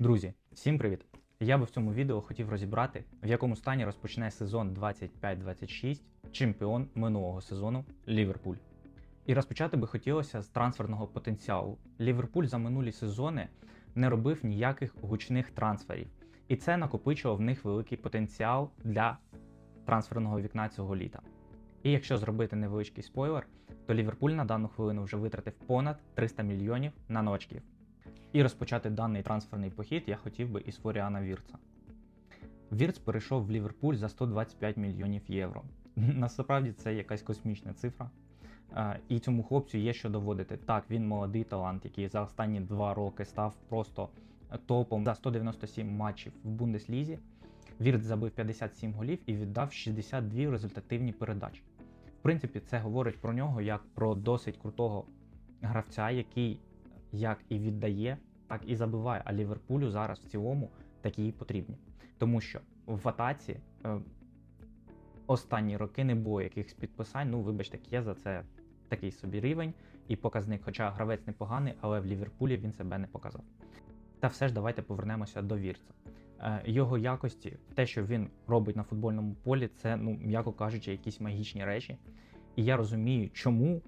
Друзі, всім привіт! Я би в цьому відео хотів розібрати, в якому стані розпочне сезон 25-26 чемпіон минулого сезону Ліверпуль. І розпочати би хотілося з трансферного потенціалу. Ліверпуль за минулі сезони не робив ніяких гучних трансферів, і це накопичував в них великий потенціал для трансферного вікна цього літа. І якщо зробити невеличкий спойлер, то Ліверпуль на дану хвилину вже витратив понад 300 мільйонів на новачків. І розпочати даний трансферний похід я хотів би із Форіана Вірца. Вірц перейшов в Ліверпуль за 125 мільйонів євро. Насправді це якась космічна цифра. І цьому хлопцю є що доводити. Так, він молодий талант, який за останні два роки став просто топом за 197 матчів в Бундеслізі. Вірц забив 57 голів і віддав 62 результативні передачі. В принципі, це говорить про нього як про досить крутого гравця, який як і віддає, так і забиває. А Ліверпулю зараз в цілому такі потрібні. Тому що в атаці е, останні роки не було якихось підписань. Ну, вибачте, К'єза це такий собі рівень і показник, хоча гравець непоганий, але в Ліверпулі він себе не показав. Та все ж давайте повернемося до Вірца. Е, Його якості, те, що він робить на футбольному полі, це, ну, м'яко кажучи, якісь магічні речі. І я розумію, чому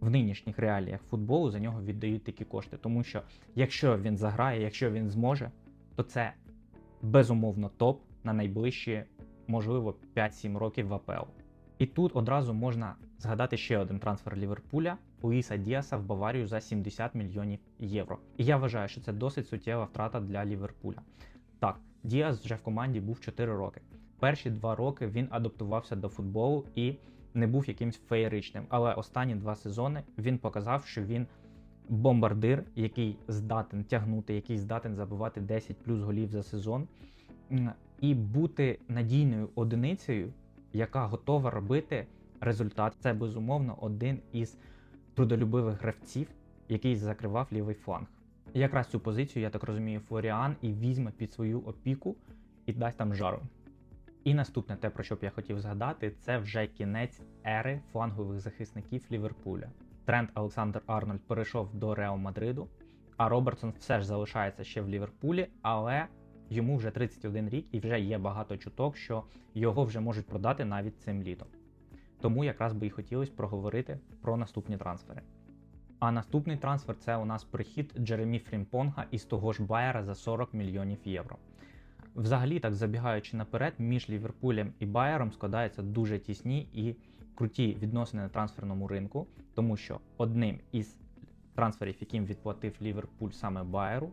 в нинішніх реаліях футболу за нього віддають такі кошти. Тому що якщо він заграє, якщо він зможе, то це безумовно топ на найближчі, можливо, 5-7 років в АПЛ. І тут одразу можна згадати ще один трансфер Ліверпуля Луїса Діаса в Баварію за 70 мільйонів євро. І я вважаю, що це досить суттєва втрата для Ліверпуля. Так, Діас вже в команді був 4 роки. Перші два роки він адаптувався до футболу і не був якимсь феєричним. Але останні два сезони він показав, що він бомбардир, який здатен тягнути, який здатен забивати 10 плюс голів за сезон, і бути надійною одиницею, яка готова робити результат. Це безумовно один із трудолюбивих гравців, який закривав лівий фланг. Якраз цю позицію, я так розумію, Флоріан і візьме під свою опіку і дасть там жару. І наступне те, про що б я хотів згадати, це вже кінець ери флангових захисників Ліверпуля. Трент Олександр Арнольд перейшов до Реал Мадриду, а Робертсон все ж залишається ще в Ліверпулі, але йому вже 31 рік і вже є багато чуток, що його вже можуть продати навіть цим літом. Тому якраз би і хотілося проговорити про наступні трансфери. А наступний трансфер це у нас прихід Джеремі Фрімпонга із того ж Байера за 40 мільйонів євро. Взагалі, так забігаючи наперед, між Ліверпулем і Байером складаються дуже тісні і круті відносини на трансферному ринку, тому що одним із трансферів, яким відплатив Ліверпуль саме Байеру,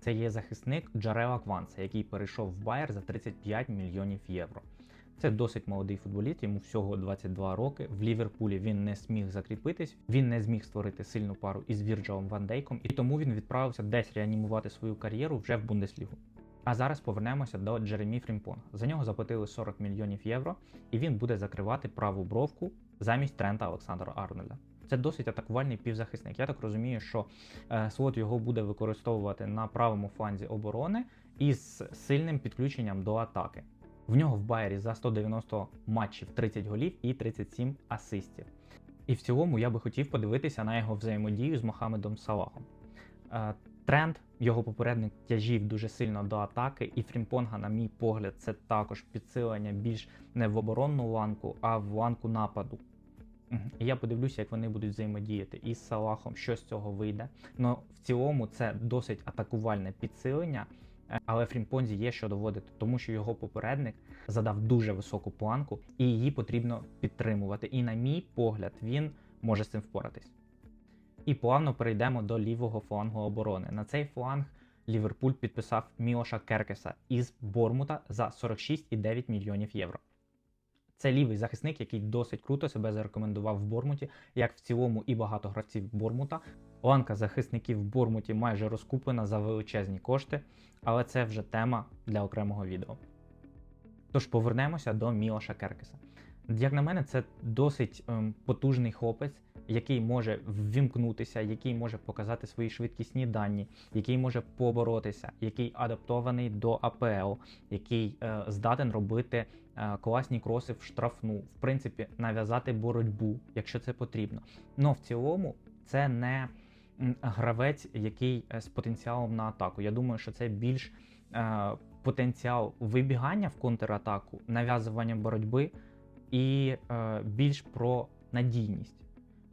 це є захисник Джарела Кванса, який перейшов в Байер за 35 мільйонів євро. Це досить молодий футболіст, йому всього 22 роки. В Ліверпулі він не зміг закріпитись, він не зміг створити сильну пару із Вірджалом Ван Дейком, і тому він відправився десь реанімувати свою кар'єру вже в Бундеслігу. А зараз повернемося до Джеремі Фрімпонга. За нього заплатили 40 мільйонів євро, і він буде закривати праву бровку замість Трента Олександра Арнольда. Це досить атакувальний півзахисник. Я так розумію, що е, слот його буде використовувати на правому фланзі оборони із сильним підключенням до атаки. В нього в Байері за 190 матчів 30 голів і 37 асистів. І в цілому я би хотів подивитися на його взаємодію з Мохамедом Салахом. Тренд, його попередник тяжів дуже сильно до атаки, і Фрімпонга, на мій погляд, це також підсилення більш не в оборонну ланку, а в ланку нападу. І я подивлюся, як вони будуть взаємодіяти із Салахом, що з цього вийде. Ну в цілому це досить атакувальне підсилення, е, але Фрімпонзі є що доводити, тому що його попередник задав дуже високу планку, і її потрібно підтримувати. І, на мій погляд, він може з цим впоратись. І плавно перейдемо до лівого флангу оборони. На цей фланг Ліверпуль підписав Мілоша Керкеса із Бормута за 46,9 мільйонів євро. Це лівий захисник, який досить круто себе зарекомендував в Бормуті, як в цілому і багато гравців Бормута. Ланка захисників в Бормуті майже розкуплена за величезні кошти, але це вже тема для окремого відео. Тож повернемося до Мілоша Керкеса. Як на мене, це досить ем, потужний хлопець, який може ввімкнутися, який може показати свої швидкісні дані, який може поборотися, який адаптований до АПЛ, який е, здатен робити е, класні кроси в штрафну, в принципі, нав'язати боротьбу, якщо це потрібно. Но в цілому це не гравець, який е, з потенціалом на атаку. Я думаю, що це більш е, потенціал вибігання в контратаку, нав'язування боротьби і е, більш про надійність.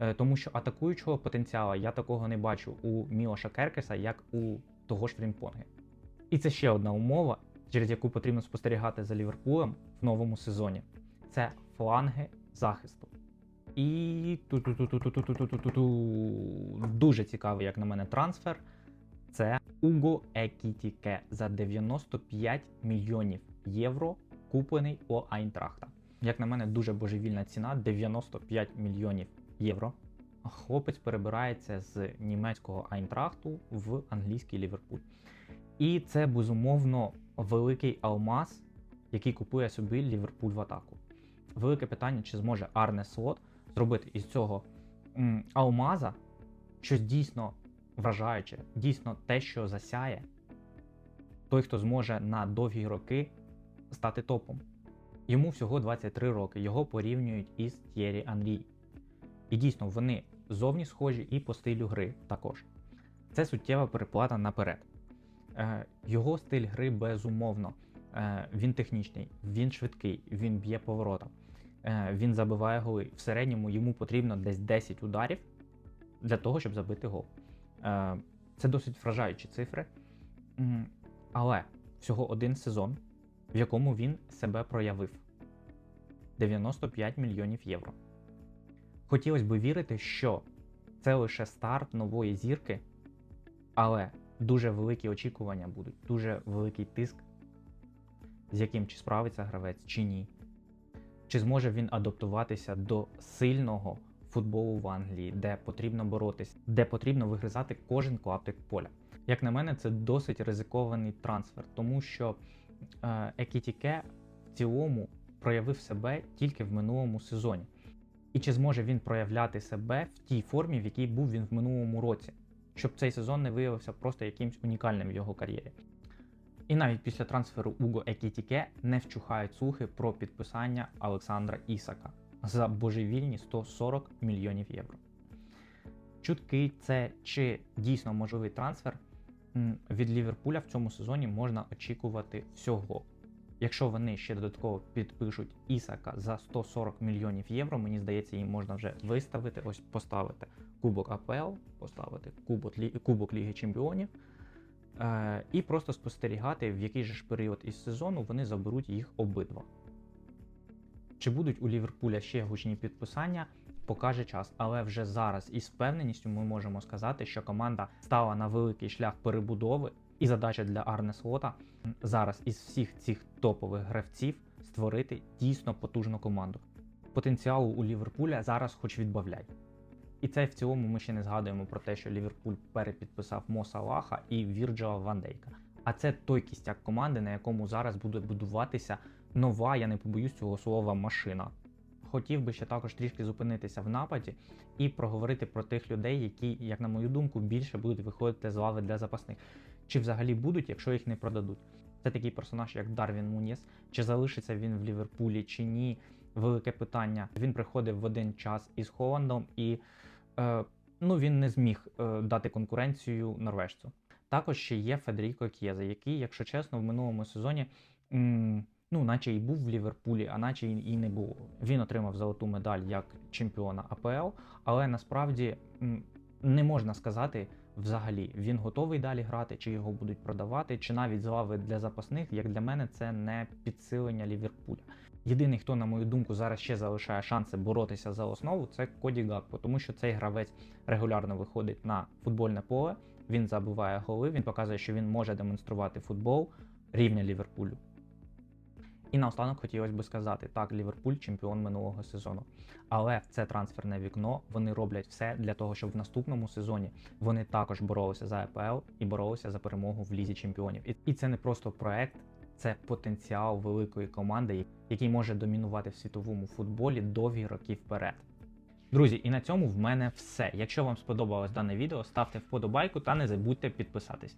Е, тому що атакуючого потенціалу я такого не бачу у Мілоша Керкеса, як у того ж Фрімпонги. І це ще одна умова, через яку потрібно спостерігати за Ліверпулем в новому сезоні. Це фланги захисту. І дуже цікавий, як на мене, трансфер. Це Уго Екітіке за 95 мільйонів євро, куплений у Айнтрахта. Як на мене, дуже божевільна ціна 95 мільйонів євро. Хлопець перебирається з німецького Айнтрахту в англійський Ліверпуль. І це безумовно великий алмаз, який купує собі Ліверпуль в атаку. Велике питання, чи зможе Арне Слот зробити із цього м, алмаза щось дійсно вражаюче, дійсно те, що засяє. Той, хто зможе на довгі роки стати топом. Йому всього 23 роки, його порівнюють із Т'єрі Анрі. І дійсно, вони зовні схожі і по стилю гри також. Це суттєва переплата наперед. Е, Його стиль гри безумовно. Е, Він технічний, він швидкий, він б'є поворота, е, він забиває голи. В середньому йому потрібно десь 10 ударів для того, щоб забити гол. Це досить вражаючі цифри. Але всього один сезон, в якому він себе проявив 95 мільйонів євро. Хотілося б вірити, що це лише старт нової зірки, але дуже великі очікування будуть, дуже великий тиск, з яким чи справиться гравець, чи ні. Чи зможе він адаптуватися до сильного футболу в Англії, де потрібно боротися, де потрібно вигризати кожен клаптик поля. Як на мене, це досить ризикований трансфер, тому що е, Екітіке в цілому проявив себе тільки в минулому сезоні. І чи зможе він проявляти себе в тій формі, в якій був він в минулому році, щоб цей сезон не виявився просто якимсь унікальним в його кар'єрі. І навіть після трансферу Уго Екітіке не вчухають слухи про підписання Олександра Ісака за божевільні 140 мільйонів євро. Чутки це чи дійсно можливий трансфер від Ліверпуля в цьому сезоні можна очікувати всього. Якщо вони ще додатково підпишуть Ісака за 140 мільйонів євро, мені здається, їм можна вже виставити, ось поставити Кубок АПЛ, поставити Кубок. Кубок Ліги Чемпіонів е... і просто спостерігати, в який же ж період із сезону вони заберуть їх обидва. Чи будуть у Ліверпуля ще гучні підписання, покаже час. Але вже зараз із впевненістю ми можемо сказати, що команда стала на великий шлях перебудови, і задача для Арне Слота зараз із всіх цих топових гравців створити дійсно потужну команду. Потенціалу у Ліверпуля зараз хоч відбавляй. І це в цілому ми ще не згадуємо про те, що Ліверпуль перепідписав Мо Салаха і Вірджила Ван Дейка. А це той кістяк команди, на якому зараз буде будуватися нова, я не побоюсь цього слова, машина. Хотів би ще також трішки зупинитися в нападі і проговорити про тих людей, які, як на мою думку, більше будуть виходити з лави для запасних. Чи взагалі будуть, якщо їх не продадуть? Це такий персонаж, як Дарвін Муніс. Чи залишиться він в Ліверпулі, чи ні? Велике питання. Він приходив в один час із Холландом, і е, ну, він не зміг е, дати конкуренцію норвежцю. Також ще є Федеріко К'єза, який, якщо чесно, в минулому сезоні. М Ну, наче і був в Ліверпулі, а наче і не було. Він отримав золоту медаль як чемпіона АПЛ, але насправді не можна сказати взагалі, він готовий далі грати, чи його будуть продавати, чи навіть з лави для запасних, як для мене, це не підсилення Ліверпуля. Єдиний, хто, на мою думку, зараз ще залишає шанси боротися за основу, це Коді Гакпо, тому що цей гравець регулярно виходить на футбольне поле, він забиває голи, він показує, що він може демонструвати футбол рівня Ліверпулю. І наостанок хотілося б сказати, так, Ліверпуль чемпіон минулого сезону. Але це трансферне вікно. Вони роблять все для того, щоб в наступному сезоні вони також боролися за АПЛ і боролися за перемогу в лізі чемпіонів. І це не просто проект, це потенціал великої команди, який може домінувати в світовому футболі довгі роки вперед. Друзі, і на цьому в мене все. Якщо вам сподобалось дане відео, ставте вподобайку та не забудьте підписатись.